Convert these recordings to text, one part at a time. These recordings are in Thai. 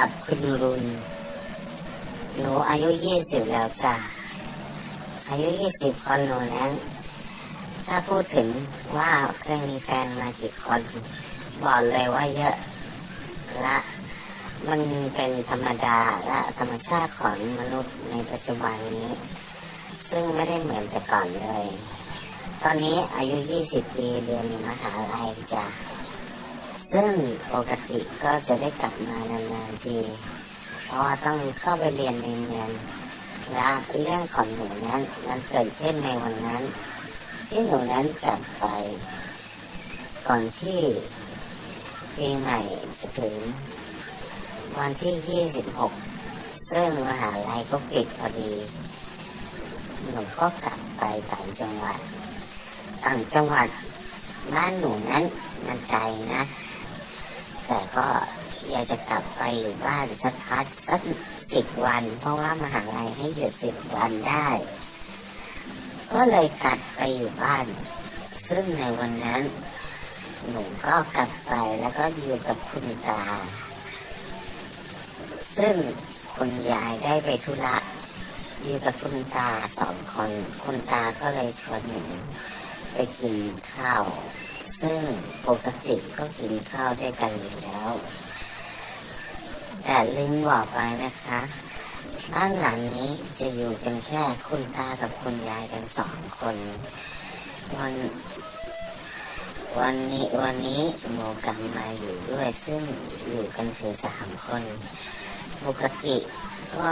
กับคุณรุนหนูอายุยี่สิบแล้วจ้ะอายุยี่สิบคนหนูนั้นถ้าพูดถึงว่าเคยมีแฟนมากี่คนบอกเลยว่าเยอะและมันเป็นธรรมดาและธรรมชาติของมนุษย์ในปัจจุบันนี้ ซึ่งไม่ได้เหมือนแต่ก่อนเลย ตอนนี้อายุ 20 ปีเรียนมหาลัยจ้ะ ซึ่งปกติก็จะได้กลับมานานๆที เพราะว่าต้องเข้าไปเรียนในเมืองและเรื่องของหนูนั้นมันเกิดขึ้นในวันนั้น ที่หนูนั้นกลับไป ก่อนที่ปีใหม่จะถึง วันที่ 26 ซึ่งมหาลัยก็ปิดพอดี หนูก็กลับไปต่างจังหวัด ต่างจังหวัดบ้านหนูนั้นมันไกลนะ แต่ก็อยากจะกลับไปอยู่บ้านสักพักสักสิบวัน เพราะว่ามหาลัยให้หยุดสิบวันได้ ก็เลยกลับไปอยู่บ้าน ซึ่งในวันนั้น หนูก็กลับไปแล้วก็อยู่กับคุณตา ซึ่งคุณยายได้ไปธุระอยู่กับคุณตาสองคน คุณตาก็เลยชวนหนูไปกินข้าว ซึ่งปกติก็กินข้าวด้วยกันอยู่แล้ว แต่ลืมบอกไปนะคะ บ้านหลังนี้จะอยู่กันแค่คุณตากับคุณยายกันสองคน วันวันนี้วันนี้โมกลับมาอยู่ด้วยซึ่งอยู่กันถึงสามคนปกติก็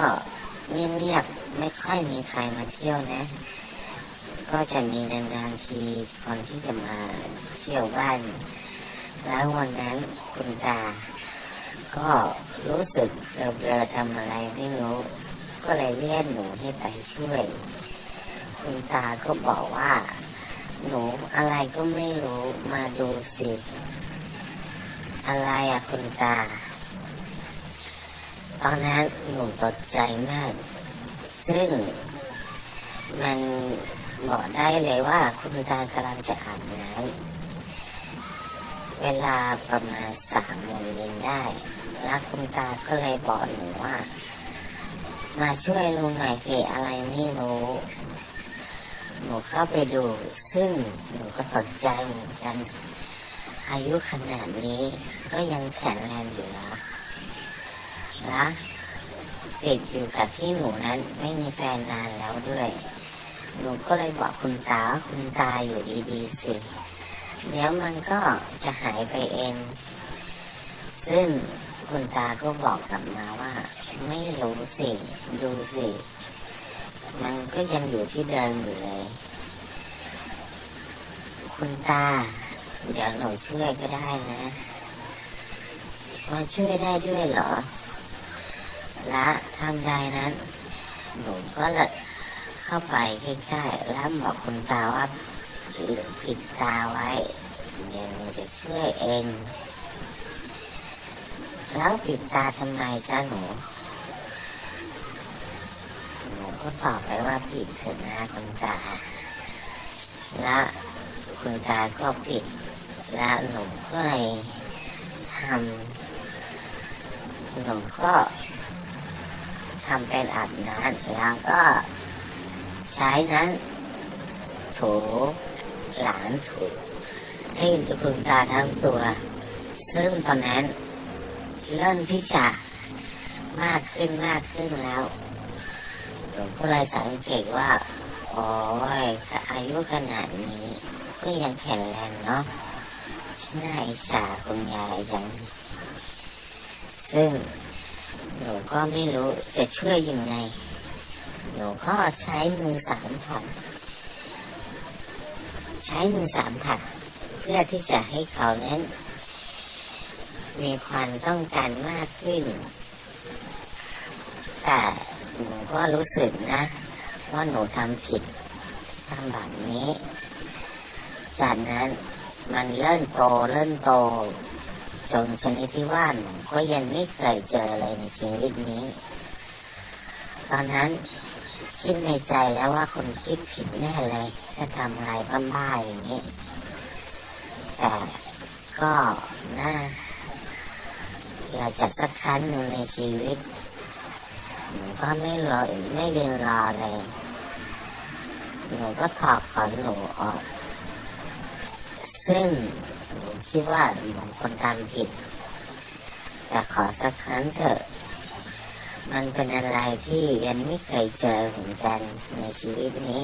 เงียบๆไม่ค่อยมีใครมาเที่ยวนะ ก็จะมีนานๆทีคนที่จะมาเที่ยวบ้าน แล้ววันนั้นคุณตา ก็รู้สึกเบลอๆทำอะไรไม่รู้ ก็เลยเรียกหนูให้ไปช่วย คุณตาก็บอกว่า หนูอะไรก็ไม่รู้มาดูสิ อะไรอะคุณตา ตอนนั้นหนูตกใจมาก ซึ่งมัน บอกได้เลยว่าคุณตากำลังจะอาบน้ำเวลาประมาณสามโมงเย็นได้ แล้วคุณตาก็เลยบอกหนูว่า มาช่วยลุงหน่อยสิอะไรไม่รู้หนูเข้าไปดู ซึ่งหนูก็ตกใจเหมือนกัน อายุขนาดนี้ก็ยังแข็งแรงอยู่นะนะติดอยู่กับที่หนูนั้นไม่มีแฟนนานแล้วด้วย หนูก็เลยบอกคุณตาคุณตาอยู่ดีๆสิเดี๋ยวมันก็จะหายไปเอง ซึ่งคุณตาก็บอกกลับมาว่า ไม่รู้สิ ดูสิ มันก็ยังอยู่ที่เดิมอยู่เลย คุณตา เดี๋ยวหนูช่วยก็ได้นะมันช่วยได้ด้วยเหรอ และทำใดนั้น หนูก็เลย เข้าไปใกล้ๆแล้วบอกคุณตาว่าปิดตาไว้เดี๋ยวหนูจะช่วยเอง แล้วปิดตาทำไมจ้าหนูหนูก็ตอบไปว่าปิดเถอะนะคุณตาและคุณตาก็ปิด แล้วหนูก็เลยทำหนูก็ทำเป็นอาบน้ำแล้วก็ ใช้นั้นถูหลานถูให้คุณตาทั้งตัว ซึ่งตอนนั้น เริ่มที่จะมากขึ้นมากขึ้นแล้วผมก็เลยสังเกตว่าโอ้ยอายุขนาดนี้ก็ยังแข็งแรงเนาะน่าอิจฉาคุณยายจังซึ่งหนูก็ไม่รู้จะช่วยยังไง หนูก็ใช้มือสามผัดใช้มือสามผัดเพื่อที่จะให้เขานั้น มีความต้องการมากขึ้น แต่หนูก็รู้สึกนะ ว่าหนูทำผิดทำแบบนี้ จากนั้นมันเริ่มโตเริ่มโตจนชนิดที่ว่าหนูก็ยังไม่เคยเจอเลยในชีวิตนี้ ตอนนั้น คิดในใจแล้วว่าคนคิดผิดแน่เลยถ้าทำอะไรบ้าๆอย่างนี้ แต่ก็น่าอยากจัดสักครั้งหนึ่งในชีวิตหนูก็ไม่รอไม่เรียนรอเลยหนูก็ถอดขอนหนูออก ซึ่งหนูคิดว่าหนูคนทำผิด แต่ขอสักครั้งเถอะ มันเป็นอะไรที่ยังไม่เคยเจอเหมือนกันในชีวิตนี้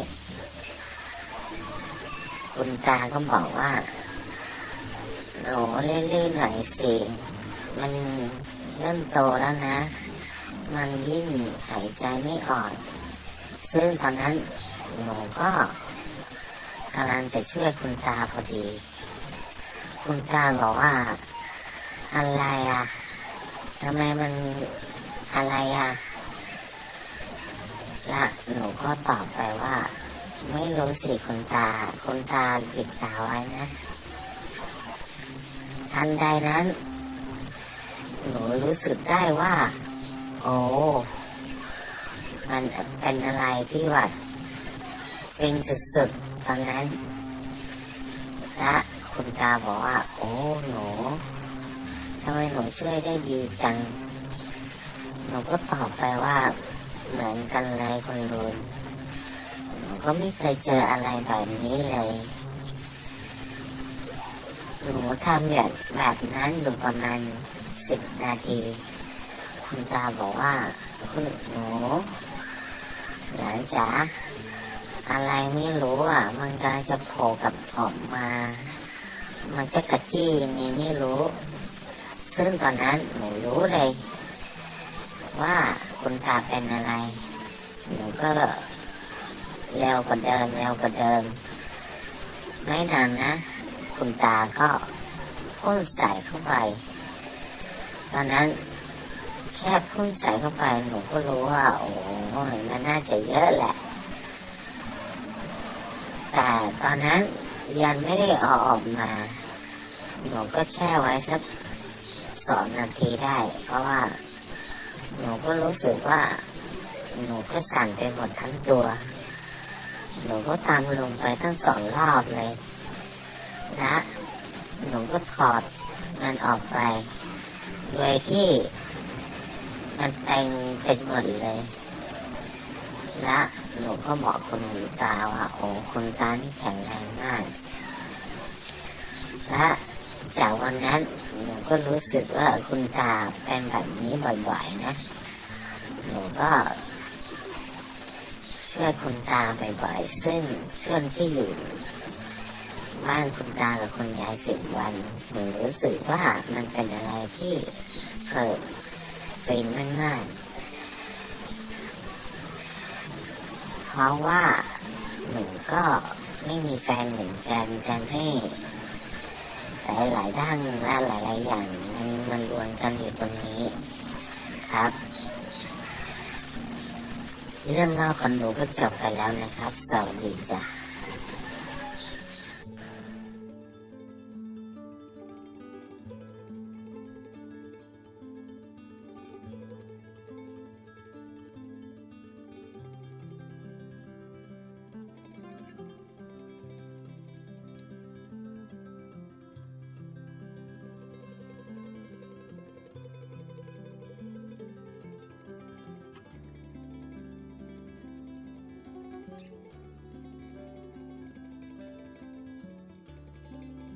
คุณตาก็บอกว่าหนูเรื่อยๆหน่อยสิ มันเริ่มโตแล้วนะ มันยิ่งหายใจไม่ออก ซึ่งตอนนั้นหนูก็กำลังจะช่วยคุณตาพอดี คุณตาบอกว่า อะไรอะทำไมมัน อะไรอะและหนูก็ตอบไปว่า ไม่รู้สิคุณตา คุณตาปิดตาไว้นะทันใดนั้น หนูรู้สึกได้ว่า โอ้มันเป็นอะไรที่ว่าจริงสุดๆตอนนั้น และคุณตาบอกว่า โอ้หนูทำไมหนูช่วยได้ดีจัง นูก็ตอบไปว่าเหมือนกันเลยคุณลุงหนูก็ไม่เคยเจออะไรแบบนี้เลย หนูทำแบบแบบนั้นอยู่ประมาณสิบนาที คุณตาบอกว่าคุณหนูหลานจ๋าอะไรไม่รู้อะ มันกำลังจะโผล่กับออกมา มันจะกระจี้ยังไงไม่รู้ ซึ่งตอนนั้นหนูรู้เลย ว่าคุณตาเป็นอะไร หนูก็เร็วกว่าเดิมเร็วกว่าเดิม ไม่นานนะ คุณตาก็พุ่นใส่เข้าไป ตอนนั้นแค่พุ่นใส่เข้าไปหนูก็รู้ว่า โอ้ยมันน่าจะเยอะแหละ แต่ตอนนั้นยังไม่ได้เอาออกมาหนูก็แช่ไว้สักสองนาทีได้ เพราะว่า หนูก็รู้สึกว่า หนูก็สั่นไปหมดทั้งตัว หนูก็ตามลงไปทั้งสองรอบเลย และ หนูก็ถอดมันออกไป โดยที่ มันเต็งเป็นหมดเลย และหนูก็บอกคุณตาว่าโอ้คุณตานี่แข็งแรงมาก และจากวันนั้นหนูก็รู้สึกว่าคุณตาเป็นแบบนี้บ่อยๆนะ ก็ช่วยคุณตาบ่อยๆซึ่งช่วงที่อยู่บ้านคุณตากับคุณยายสิบวันหนูรู้สึกว่ามันเป็นอะไรที่เกิดฟินมากๆเพราะว่าหนูก็ไม่มีแฟนเหมือนกันทำให้หลายๆด้านและหลายๆอย่างมันมันรวมกันอยู่ตรงนี้ครับ เรื่องเล่าของหนูก็จบไปแล้วนะครับ สวัสดีจ้ะ